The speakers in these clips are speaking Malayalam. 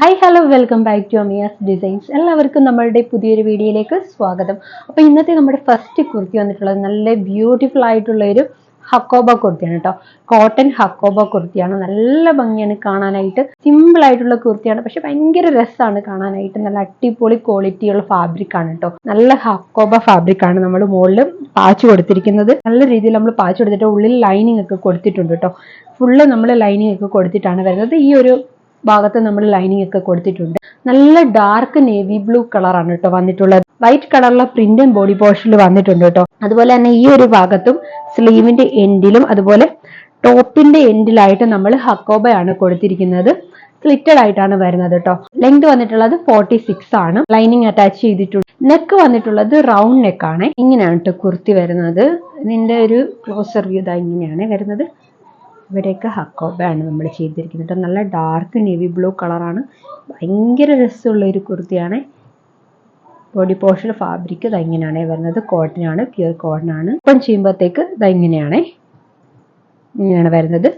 Hi hello welcome back to Amiya's designs എല്ലാവർക്കും നമ്മളുടെ പുതിയൊരു വീഡിയോയിലേക്ക് സ്വാഗതം. അപ്പോൾ ഇന്നത്തെ നമ്മുടെ ഫസ്റ്റ് കുർത്തി വന്നിട്ടുള്ളത് നല്ല ബ്യൂട്ടിഫുൾ ആയിട്ടുള്ള ഒരു ഹക്കോബ കുർത്തിയാണ് കേട്ടോ കോട്ടൺ ഹക്കോബ കുർത്തിയാണ്. നല്ല ഭംഗിയാണ് കാണാനായിട്ട്. സിമ്പിൾ ആയിട്ടുള്ള കുർത്തിയാണ്. പക്ഷെ ഭയങ്കര രസമാണ് കാണാനായിട്ട്. നല്ല അടിപൊളി ക്വാളിറ്റിയുള്ള ഫാബ്രിക് ആണ് കേട്ടോ നല്ല ഹക്കോബ ഫാബ്രിക് ആണ് നമ്മൾ മുകളിൽ പാച്ച് കൊടുത്തിരിക്കുന്നത്. നല്ല രീതിയിൽ നമ്മൾ പാച്ച് കൊടുത്തിട്ട് ഉള്ളിൽ ലൈനിങ് ഒക്കെ കൊടുത്തിട്ടുണ്ട് കേട്ടോ ഫുള്ള് നമ്മൾ ലൈനിങ് ഒക്കെ കൊടുത്തിട്ടാണ് വരുന്നത്. ഈ ഒരു ഭാഗത്ത് നമ്മൾ ലൈനിങ് ഒക്കെ കൊടുത്തിട്ടുണ്ട്. നല്ല ഡാർക്ക് നേവി ബ്ലൂ കളറാണ് കേട്ടോ വന്നിട്ടുള്ളത്. വൈറ്റ് കളറുള്ള പ്രിന്റും ബോഡി പോർഷനിൽ വന്നിട്ടുണ്ട് കേട്ടോ അതുപോലെ തന്നെ ഈ ഒരു ഭാഗത്തും സ്ലീവിന്റെ എൻഡിലും അതുപോലെ ടോപ്പിന്റെ എൻഡിലായിട്ട് നമ്മൾ ഹക്കോബയാണ് കൊടുത്തിരിക്കുന്നത്. സ്ലിറ്റഡ് ആയിട്ടാണ് വരുന്നത് കേട്ടോ ലെങ്ത് വന്നിട്ടുള്ളത് ഫോർട്ടി സിക്സ് ആണ്. ലൈനിങ് അറ്റാച്ച് ചെയ്തിട്ടുണ്ട്. നെക്ക് വന്നിട്ടുള്ളത് റൗണ്ട് നെക്ക് ആണ്. ഇങ്ങനെയാണ് കേട്ടോ കുർത്തി വരുന്നത്. ഇതിന്റെ ഒരു ക്ലോസർ വ്യൂ ഇതാ ഇങ്ങനെയാണ് വരുന്നത്. ഇവിടെയൊക്കെ ഹക്കോബയാണ് നമ്മൾ ചെയ്തിരിക്കുന്നത്. കേട്ടോ നല്ല ഡാർക്ക് നേവി ബ്ലൂ കളറാണ് ഭയങ്കര രസമുള്ള ഒരു കുർത്തിയാണ്. ബോഡി പോർഷൻ ഫാബ്രിക് ഇത് ഇങ്ങനെയാണ് വരുന്നത്. കോട്ടൺ ആണ് പ്യൂർ കോട്ടൺ ആണ്. ഇപ്പം ചെയ്യുമ്പോഴത്തേക്ക് ഇത് ഇങ്ങനെയാണ് ഇങ്ങനെയാണ് വരുന്നത്.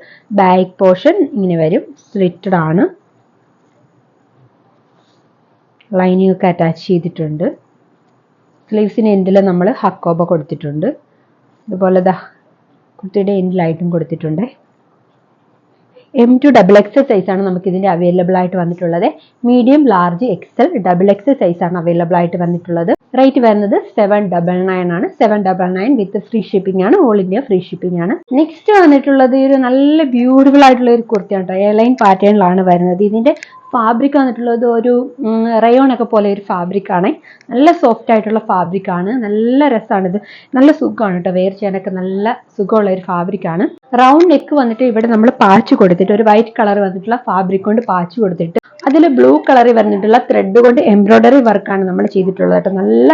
ബാക്ക് പോർഷൻ ഇങ്ങനെ വരും. സ്ലിറ്റഡ് ആണ്. ലൈനിങ് ഒക്കെ അറ്റാച്ച് ചെയ്തിട്ടുണ്ട്. സ്ലീവ്സിന് എൻഡിൽ നമ്മൾ ഹക്കോബ കൊടുത്തിട്ടുണ്ട്. അതുപോലെ ദാ കുർത്തിയുടെ എൻഡിലായിട്ടും കൊടുത്തിട്ടുണ്ട്. M two double X size ആണ് നമുക്ക് ഇതിന്റെ അവൈലബിൾ ആയിട്ട് വന്നിട്ടുള്ളത്. Medium large XL double X size ആണ് അവൈലബിൾ ആയിട്ട് വന്നിട്ടുള്ളത്. റേറ്റ് വരുന്നത് സെവൻ ഡബിൾ നയൻ ആണ്. Seven double nine with free shipping ആണ്. ഓൾ ഇന്ത്യ ഫ്രീ ഷിപ്പിംഗ് ആണ്. നെക്സ്റ്റ് വന്നിട്ടുള്ളത് ഒരു നല്ല ബ്യൂട്ടിഫുൾ ആയിട്ടുള്ള ഒരു കുർത്തിയാണ് കേട്ടോ എയർലൈൻ പാറ്റേണിലാണ് വരുന്നത്. ഇതിന്റെ ഫാബ്രിക് വന്നിട്ടുള്ളത് ഒരു റയോൺ ഒക്കെ പോലെ ഒരു ഫാബ്രിക് ആണ്. നല്ല സോഫ്റ്റ് ആയിട്ടുള്ള ഫാബ്രിക് ആണ്. നല്ല രസമാണ് ഇത്. നല്ല സുഖമാണ് കേട്ടോ വെയർ ചെയ്യാനൊക്കെ നല്ല സുഖമുള്ള ഒരു ഫാബ്രിക് ആണ്. റൗണ്ട് നെക്ക് വന്നിട്ട് ഇവിടെ നമ്മൾ പാച്ച് കൊടുത്തിട്ട് ഒരു വൈറ്റ് കളർ വന്നിട്ടുള്ള ഫാബ്രിക് കൊണ്ട് പാച്ച് കൊടുത്തിട്ട് അതിൽ ബ്ലൂ കളറിൽ വന്നിട്ടുള്ള ത്രെഡ് കൊണ്ട് എംബ്രോയിഡറി വർക്കാണ് നമ്മൾ ചെയ്തിട്ടുള്ളത് കേട്ടോ നല്ല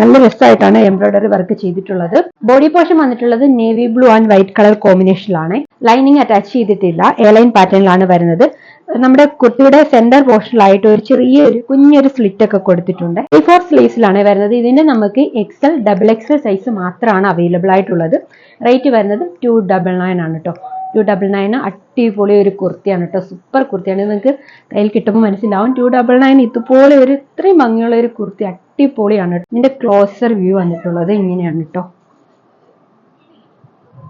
നല്ല രസമായിട്ടാണ് എംബ്രോയിഡറി വർക്ക് ചെയ്തിട്ടുള്ളത്. ബോഡി പോർഷൻ വന്നിട്ടുള്ളത് navy blue and white colour കോമ്പിനേഷനിലാണ് lining attach ചെയ്തിട്ടില്ല. എയർലൈൻ പാറ്റേണിലാണ് വരുന്നത്. നമ്മുടെ കുട്ടിയുടെ സെന്റർ പോർഷനിലായിട്ട് ഒരു ചെറിയൊരു കുഞ്ഞൊരു സ്ലിറ്റ് ഒക്കെ കൊടുത്തിട്ടുണ്ട്. ഈ ഫോർ സ്ലീവ്സിലാണ് വരുന്നത്. ഇതിന് നമുക്ക് എക്സൽ ഡബിൾ എക്സൽ സൈസ് മാത്രമാണ് അവൈലബിൾ ആയിട്ടുള്ളത്. റേറ്റ് വരുന്നത് ടു ഡബിൾ നയൻ ആണ് കേട്ടോ ടു ഡബിൾ നയൻ അടിപൊളി ഒരു കുർത്തിയാണ് കേട്ടോ സൂപ്പർ കുർത്തിയാണ്. നിങ്ങൾക്ക് കയ്യിൽ കിട്ടുമ്പോൾ മനസ്സിലാവും. ടു ഡബിൾ നയൻ ഇതുപോലെ ഒരു ഇത്രയും ഭംഗിയുള്ള ഒരു കുർത്തി അടിപൊളിയാണ് ഇതിന്റെ ക്ലോസർ വ്യൂ വന്നിട്ടുള്ളത് ഇങ്ങനെയാണ് കേട്ടോ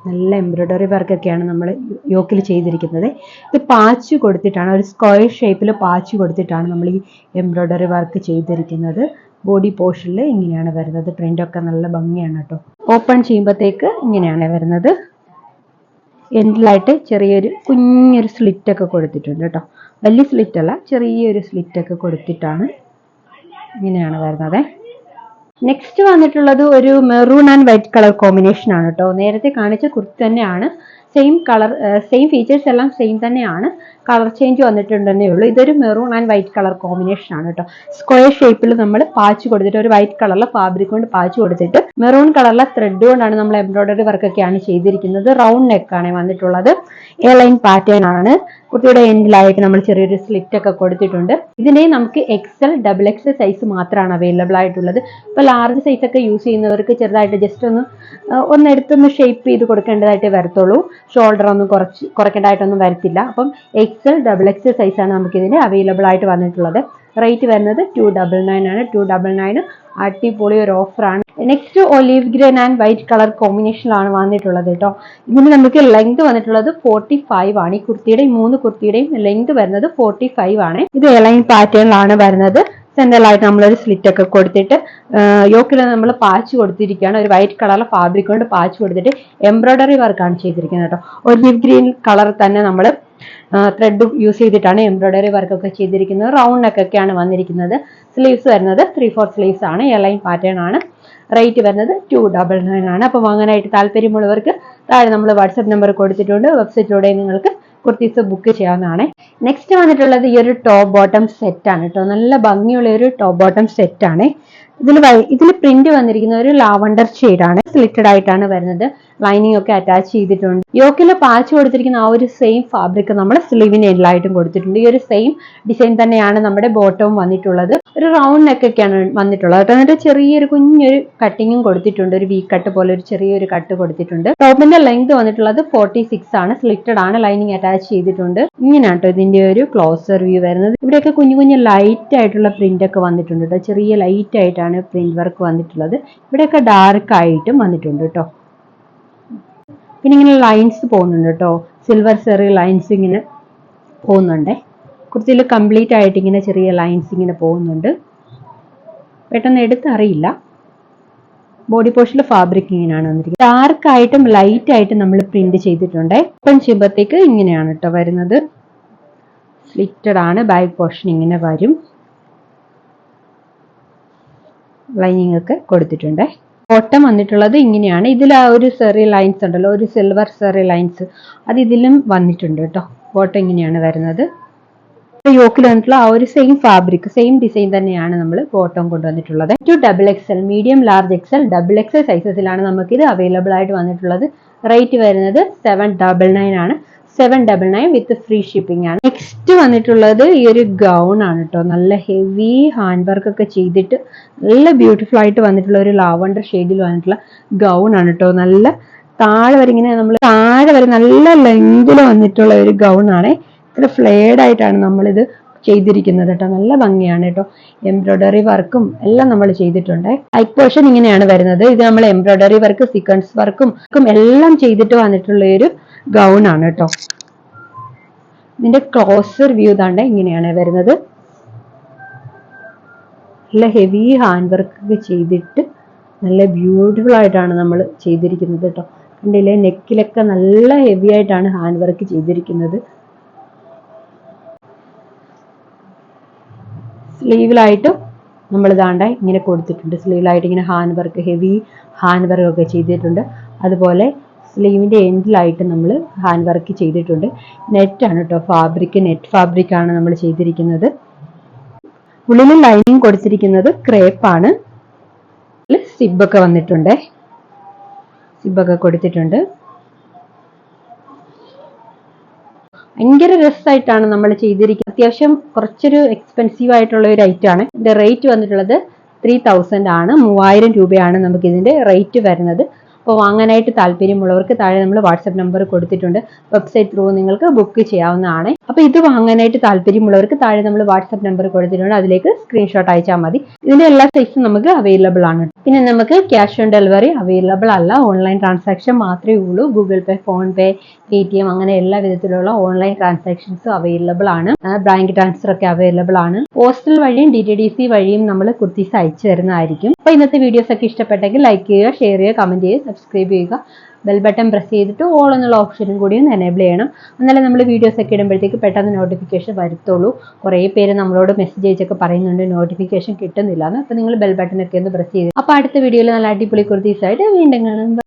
നല്ല എംബ്രോയ്ഡറി വർക്കൊക്കെയാണ് നമ്മൾ യോക്കിൽ ചെയ്തിരിക്കുന്നത്. ഇത് പാച്ച് കൊടുത്തിട്ടാണ് ഒരു സ്ക്വയർ ഷേപ്പിൽ പാച്ച് കൊടുത്തിട്ടാണ് നമ്മൾ ഈ എംബ്രോയ്ഡറി വർക്ക് ചെയ്തിരിക്കുന്നത്. ബോഡി പോർഷനിൽ ഇങ്ങനെയാണ് വരുന്നത്. പ്രിന്റൊക്കെ നല്ല ഭംഗിയാണ് കേട്ടോ ഓപ്പൺ ചെയ്യുമ്പോഴത്തേക്ക് ഇങ്ങനെയാണ് വരുന്നത്. എൻഡിലായിട്ട് ചെറിയൊരു കുഞ്ഞൊരു സ്ലിറ്റൊക്കെ കൊടുത്തിട്ടുണ്ട് കേട്ടോ വലിയ സ്ലിറ്റല്ല ചെറിയൊരു സ്ലിറ്റൊക്കെ കൊടുത്തിട്ടാണ് ഇങ്ങനെയാണ് വരുന്നത്. നെക്സ്റ്റ് വന്നിട്ടുള്ളത് ഒരു maroon and white colour combination ആണ് കേട്ടോ നേരത്തെ കാണിച്ച കുർത്തി തന്നെയാണ്. സെയിം കളർ സെയിം ഫീച്ചേഴ്സ് എല്ലാം സെയിം തന്നെയാണ്. കളർ ചേഞ്ച് വന്നിട്ടുണ്ടെന്നേ ഉള്ളൂ. ഇതൊരു maroon and white colour combination ആണ് കേട്ടോ സ്ക്വയർ ഷേപ്പിൽ നമ്മൾ പാച്ച് കൊടുത്തിട്ട് ഒരു വൈറ്റ് കളറിലെ ഫാബ്രിക് കൊണ്ട് പാച്ച് കൊടുത്തിട്ട് മെറൂൺ കളറിലെ ത്രെഡ് കൊണ്ടാണ് നമ്മൾ എംബ്രോയിഡറി വർക്കൊക്കെയാണ് ചെയ്തിരിക്കുന്നത്. റൗണ്ട് നെക്കാണ് വന്നിട്ടുള്ളത്. എ ലൈൻ പാറ്റേൺ ആണ്. കുട്ടിയുടെ എൻഡിലായിട്ട് നമ്മൾ ചെറിയൊരു സ്ലിറ്റ് ഒക്കെ കൊടുത്തിട്ടുണ്ട്. ഇതിനെ നമുക്ക് എക്സൽ ഡബിൾ എക്സ് സൈസ് മാത്രമാണ് അവൈലബിൾ ആയിട്ടുള്ളത്. ഇപ്പോൾ ലാർജ് സൈസ് ഒക്കെ യൂസ് ചെയ്യുന്നവർക്ക് ചെറുതായിട്ട് ജസ്റ്റ് ഒന്ന് ഒന്നെടുത്തൊന്ന് ഷേപ്പ് ചെയ്ത് കൊടുക്കേണ്ടതായിട്ട് വരത്തുള്ളൂ. ഷോൾഡർ ഒന്നും കുറച്ച് കുറയ്ക്കേണ്ടതായിട്ടൊന്നും വരത്തില്ല. അപ്പം എക്സൽ ഡബിൾ എക്സൽ സൈസാണ് നമുക്കിതിന് അവൈലബിൾ ആയിട്ട് വന്നിട്ടുള്ളത്. റേറ്റ് വരുന്നത് ടു ഡബിൾ നയൻ ആണ്. ടു ഡബിൾ നയൻ അടിപൊളി ഒരു ഓഫറാണ് next olive green and white colour കോമ്പിനേഷനിലാണ് വന്നിട്ടുള്ളത് കേട്ടോ ഇതിന് നമുക്ക് ലെങ്ത് വന്നിട്ടുള്ളത് ഫോർട്ടി ഫൈവ് ആണ്. ഈ കുർത്തിയുടെയും മൂന്ന് കുർത്തിയുടെയും ലെങ്ത് വരുന്നത് ഫോർട്ടി ഫൈവ് ആണ്. ഇത് എലൈൻ പാറ്റേണിലാണ് വരുന്നത്. സെൻട്രലായിട്ട് നമ്മളൊരു സ്ലിറ്റ് ഒക്കെ കൊടുത്തിട്ട് യോക്കിൽ നമ്മൾ പാച്ച് കൊടുത്തിരിക്കുകയാണ്. ഒരു വൈറ്റ് കളറിലെ ഫാബ്രിക് കൊണ്ട് പാച്ച് കൊടുത്തിട്ട് എംബ്രോയിഡറി വർക്കാണ് ചെയ്തിരിക്കുന്നത് കേട്ടോ ഒലിവ് ഗ്രീൻ കളർ തന്നെ നമ്മൾ ത്രെഡ് യൂസ് ചെയ്തിട്ടാണ് എംബ്രോയ്ഡറി വർക്ക് ഒക്കെ ചെയ്തിരിക്കുന്നത്. റൗണ്ട് നെക്കൊക്കെയാണ് വന്നിരിക്കുന്നത്. സ്ലീവ്സ് വരുന്നത് ത്രീ ഫോർ സ്ലീവ്സ് ആണ്. എലൈൻ പാറ്റേൺ ആണ്. റേറ്റ് വരുന്നത് ടു ഡബിൾ നയൻ ആണ്. അപ്പോൾ വാങ്ങാനായിട്ട് താല്പര്യമുള്ളവർക്ക് താഴെ നമ്മൾ വാട്സപ്പ് നമ്പർ കൊടുത്തിട്ടുണ്ട്. വെബ്സൈറ്റിലൂടെ നിങ്ങൾക്ക് കുർത്തീസ് ബുക്ക് ചെയ്യാവുന്നതാണ്. നെക്സ്റ്റ് വന്നിട്ടുള്ളത് ഈ ഒരു ടോപ്പ് ബോട്ടം സെറ്റ് ആണ് കേട്ടോ. നല്ല ഭംഗിയുള്ള ഒരു ടോപ്പ് ബോട്ടം സെറ്റ് ആണ്. ഇതിൽ ഇതിൽ പ്രിന്റ് വന്നിരിക്കുന്ന ഒരു ലാവണ്ടർ ആണ്. സ്ലിറ്റഡ് ആയിട്ടാണ് വരുന്നത്. ലൈനിങ് ഒക്കെ അറ്റാച്ച് ചെയ്തിട്ടുണ്ട്. യോക്കിൽ പാച്ച് കൊടുത്തിരിക്കുന്ന ആ ഒരു സെയിം ഫാബ്രിക് നമ്മൾ സ്ലീവിന് എല്ലായിട്ടും കൊടുത്തിട്ടുണ്ട്. ഈ ഒരു സെയിം ഡിസൈൻ തന്നെയാണ് നമ്മുടെ ബോട്ടവും വന്നിട്ടുള്ളത്. ഒരു റൗണ്ട് നെക്കൊക്കെയാണ് വന്നിട്ടുള്ളത്. കേട്ടോ. എന്നിട്ട് ചെറിയൊരു കുഞ്ഞൊരു കട്ടിങ്ങും കൊടുത്തിട്ടുണ്ട്. ഒരു വി കട്ട് പോലെ ഒരു ചെറിയൊരു കട്ട് കൊടുത്തിട്ടുണ്ട്. ടോപ്പിന്റെ ലെങ്ത് വന്നിട്ടുള്ളത് ഫോർട്ടി സിക്സ് ആണ്. സ്ലിറ്റഡ് ആണ്. ലൈനിങ് അറ്റാച്ച് ചെയ്തിട്ടുണ്ട്. ഇങ്ങനെയാണ് കേട്ടോ ഇതിന്റെ ഒരു ക്ലോസർ വ്യൂ വരുന്നത്. ഇവിടെയൊക്കെ കുഞ്ഞു കുഞ്ഞു ലൈറ്റ് ആയിട്ടുള്ള പ്രിന്റ് ഒക്കെ വന്നിട്ടുണ്ട് കേട്ടോ. ചെറിയ ലൈറ്റ് ആയിട്ടാണ് പ്രിന്റ് വർക്ക് വന്നിട്ടുള്ളത്. ഇവിടെയൊക്കെ ഡാർക്ക് ആയിട്ടും വന്നിട്ടുണ്ട് കേട്ടോ. പിന്നെ ഇങ്ങനെ ലൈൻസ് പോകുന്നുണ്ട് കേട്ടോ സിൽവർ സെറി ലൈൻസ് ഇങ്ങനെ പോകുന്നുണ്ട്. കുർത്തിയിൽ കംപ്ലീറ്റ് ആയിട്ട് ഇങ്ങനെ ചെറിയ ലൈൻസ് ഇങ്ങനെ പോകുന്നുണ്ട്. പെട്ടെന്ന് എടുത്തറിയില്ല. ബോഡി പോർഷനിൽ ഫാബ്രിക് ഇങ്ങനെയാണ് വന്നിരിക്കുന്നത്. ഡാർക്ക് ആയിട്ടും ലൈറ്റ് ആയിട്ടും നമ്മൾ പ്രിന്റ് ചെയ്തിട്ടുണ്ട്. ഓപ്പൺ ചെയ്യുമ്പോഴത്തേക്ക് ഇങ്ങനെയാണ് കേട്ടോ വരുന്നത്. സ്ലിറ്റഡ് ആണ്. ബാക്ക് പോർഷൻ ഇങ്ങനെ വരും. ലൈനിങ് ഒക്കെ കൊടുത്തിട്ടുണ്ട്. ബോട്ടം വന്നിട്ടുള്ളത് ഇങ്ങനെയാണ്. ഇതിൽ ആ ഒരു സെറി ലൈൻസ് ഉണ്ടല്ലോ ഒരു സിൽവർ സെറി ലൈൻസ് അത് ഇതിലും വന്നിട്ടുണ്ട് കേട്ടോ. ബോട്ടം ഇങ്ങനെയാണ് വരുന്നത്. യോക്കിൽ വന്നിട്ടുള്ള ആ ഒരു സെയിം ഫാബ്രിക് സെയിം ഡിസൈൻ തന്നെയാണ് നമ്മൾ ബോട്ടം കൊണ്ടുവന്നിട്ടുള്ളത് two double XL medium large XL double XL സൈസസിലാണ് നമുക്ക് ഇത് അവൈലബിൾ ആയിട്ട് വന്നിട്ടുള്ളത്. റേറ്റ് വരുന്നത് സെവൻ ഡബിൾ നയൻ ആണ്. Seven double nine with free shipping ആണ്. നെക്സ്റ്റ് വന്നിട്ടുള്ളത് ഈ ഒരു ഗൗൺ ആണ് കേട്ടോ നല്ല ഹെവി ഹാൻഡ് വർക്ക് ഒക്കെ ചെയ്തിട്ട് നല്ല ബ്യൂട്ടിഫുൾ ആയിട്ട് വന്നിട്ടുള്ള ഒരു ലാവണ്ടർ ഷെയ്ഡിൽ വന്നിട്ടുള്ള ഗൗൺ ആണ് കേട്ടോ നല്ല താഴെ വരെ ഇങ്ങനെ നമ്മൾ താഴെ വരെ നല്ല ലെങ്തിൽ വന്നിട്ടുള്ള ഒരു ഗൗൺ ആണ്. ഇത്ര ഫ്ലേഡ് ആയിട്ടാണ് നമ്മളിത് ചെയ്തിരിക്കുന്നത് കേട്ടോ നല്ല ഭംഗിയാണ് കേട്ടോ എംബ്രോയ്ഡറി വർക്കും എല്ലാം നമ്മൾ ചെയ്തിട്ടുണ്ട്. ഐക് പോർഷൻ ഇങ്ങനെയാണ് വരുന്നത്. ഇത് നമ്മൾ എംബ്രോയ്ഡറി വർക്ക് സീക്വൻസ് വർക്കും എല്ലാം ചെയ്തിട്ട് വന്നിട്ടുള്ള ഒരു ഗൗൺ ആണ് കേട്ടോ ഇതിന്റെ ക്ലോസർ വ്യൂ താണ്ട് ഇങ്ങനെയാണ് വരുന്നത്. നല്ല ഹെവി ഹാൻഡ് വർക്ക് ഒക്കെ ചെയ്തിട്ട് നല്ല ബ്യൂട്ടിഫുൾ ആയിട്ടാണ് നമ്മൾ ചെയ്തിരിക്കുന്നത് കേട്ടോ കണ്ടില്ലേ നെക്കിലൊക്കെ നല്ല ഹെവി ആയിട്ടാണ് ഹാൻഡ് വർക്ക് ചെയ്തിരിക്കുന്നത്. സ്ലീവിലായിട്ട് നമ്മൾ ദാണ്ട ഇങ്ങനെ കൊടുത്തിട്ടുണ്ട്. സ്ലീവിലായിട്ട് ഇങ്ങനെ hand work heavy hand work ഒക്കെ ചെയ്തിട്ടുണ്ട്. അതുപോലെ സ്ലീവിന്റെ എൻഡിലായിട്ട് നമ്മൾ ഹാൻഡ് വർക്ക് ചെയ്തിട്ടുണ്ട് നെറ്റാണ് കേട്ടോ ഫാബ്രിക് നെറ്റ് ഫാബ്രിക് ആണ് നമ്മൾ ചെയ്തിരിക്കുന്നത്. ഉള്ളിൽ ലൈനിങ് കൊടുത്തിരിക്കുന്നത് ക്രേപ്പാണ് സിബൊക്കെ വന്നിട്ടുണ്ട്. സിബൊക്കെ കൊടുത്തിട്ടുണ്ട്. ഭയങ്കര രസമായിട്ടാണ് നമ്മൾ ചെയ്തിരിക്കുന്നത്. അത്യാവശ്യം കുറച്ചൊരു എക്സ്പെൻസീവ് ആയിട്ടുള്ള ഒരു ഐറ്റം ആണ്. ഇതിന്റെ റേറ്റ് വന്നിട്ടുള്ളത് ത്രീ തൗസൻഡ് ആണ്. മൂവായിരം രൂപയാണ് നമുക്ക് ഇതിന്റെ റേറ്റ് വരുന്നത്. അപ്പോൾ വാങ്ങാനായിട്ട് താല്പര്യമുള്ളവർക്ക് താഴെ നമ്മൾ വാട്സപ്പ് നമ്പർ കൊടുത്തിട്ടുണ്ട്. വെബ്സൈറ്റ് ത്രൂ നിങ്ങൾക്ക് ബുക്ക് ചെയ്യാവുന്നതാണ്. അപ്പോൾ ഇത് വാങ്ങാനായിട്ട് താല്പര്യമുള്ളവർക്ക് താഴെ നമ്മൾ വാട്സപ്പ് നമ്പർ കൊടുത്തിട്ടുണ്ട്. അതിലേക്ക് സ്ക്രീൻഷോട്ട് അയച്ചാൽ മതി. ഇതിന്റെ എല്ലാ സൈസും നമുക്ക് അവൈലബിൾ ആണ്. പിന്നെ നമുക്ക് ക്യാഷ് ഓൺ ഡെലിവറി അവൈലബിൾ അല്ല. ഓൺലൈൻ ട്രാൻസാക്ഷൻ മാത്രമേ ഉള്ളൂ. Google Pay PhonePe Paytm അങ്ങനെ എല്ലാ വിധത്തിലുള്ള ഓൺലൈൻ ട്രാൻസാക്ഷൻസും അവൈലബിൾ ആണ്. ബാങ്ക് ട്രാൻസ്ഫർ ഒക്കെ അവൈലബിൾ ആണ്. പോസ്റ്റൽ വഴിയും ഡി ടി ഡി സി വഴിയും നമ്മൾ കുർത്തീസ് അയച്ചു തരുന്നതായിരിക്കും. അപ്പോൾ ഇന്നത്തെ വീഡിയോസ് ഒക്കെ ഇഷ്ടപ്പെട്ടെങ്കിൽ ലൈക്ക് ചെയ്യുക ഷെയർ ചെയ്യുക കമന്റ് ചെയ്യുക സബ്സ്ക്രൈബ് ചെയ്യുക. ബെൽ ബട്ടൺ പ്രസ് ചെയ്തിട്ട് ഓൾ എന്നുള്ള ഓപ്ഷനും കൂടി ഒന്ന് എനേബിൾ ചെയ്യണം. എന്നാലേ നമ്മൾ വീഡിയോസ് ഒക്കെ ഇടുമ്പോഴത്തേക്ക് പെട്ടെന്ന് നോട്ടിഫിക്കേഷൻ വരുത്തുള്ളൂ. കുറേ പേര് നമ്മളോട് മെസ്സേജ് അയച്ചൊക്കെ പറയുന്നുണ്ട് നോട്ടിഫിക്കേഷൻ കിട്ടുന്നില്ല എന്ന്. അപ്പോൾ നിങ്ങൾ ബെൽ ബട്ടൺ ഒക്കെ ഒന്ന് പ്രസ് ചെയ്ത്. അപ്പോൾ അടുത്ത വീഡിയോയിൽ നല്ല അടിപൊളി കുർത്തീസായിട്ട് വീണ്ടും കാണാം.